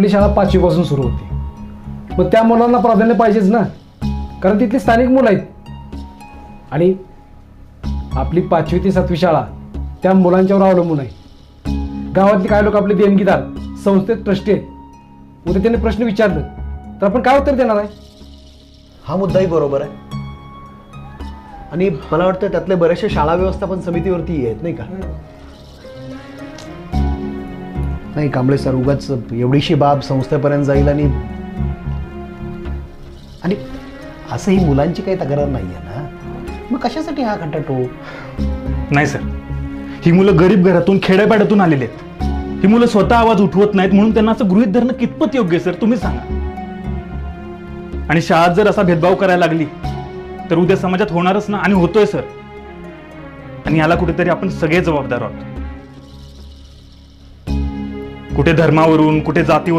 आपली शाळा पाचवीपासून सुरू होते. मग त्या मुलांना प्राधान्य पाहिजेच ना. कारण तिथली स्थानिक मुलं आहेत. आणि आपली पाचवी ते सातवी शाळा त्या मुलांच्यावर अवलंबून आहे. गावातले काही लोक आपले देणगीदार संस्थेत ट्रस्टी आहेत. उद्या त्यांनी प्रश्न विचारलं तर आपण काय उत्तर देणार आहे? हा मुद्दाही बरोबर आहे. आणि मला वाटतं त्यातले बरेचसे शाळा व्यवस्थापन समितीवरती आहेत नाही का? नाही कांबळे सर उगाच एवढीशी बाब संस्थेपर्यंत जाईल आणि आणि असं ही मुलांची काही तक्रार नाही आहे ना? मग कशासाठी हा खटाटो नाही सर. ही मुलं गरीब घरातून खेड्यापाड्यातून आलेली आहेत. ही मुलं स्वतः आवाज उठवत नाहीत म्हणून त्यांना असं गृहित धरणं कितपत योग्य आहे सर? तुम्ही सांगा. आणि शाळा जर असा भेदभाव करायला लागली तर उद्या समाजात होणारच ना? आणि होतोय सर. आणि याला कुठेतरी आपण सगळे जबाबदार आहोत. कुठे धर्मावरून कुठे जातीवरून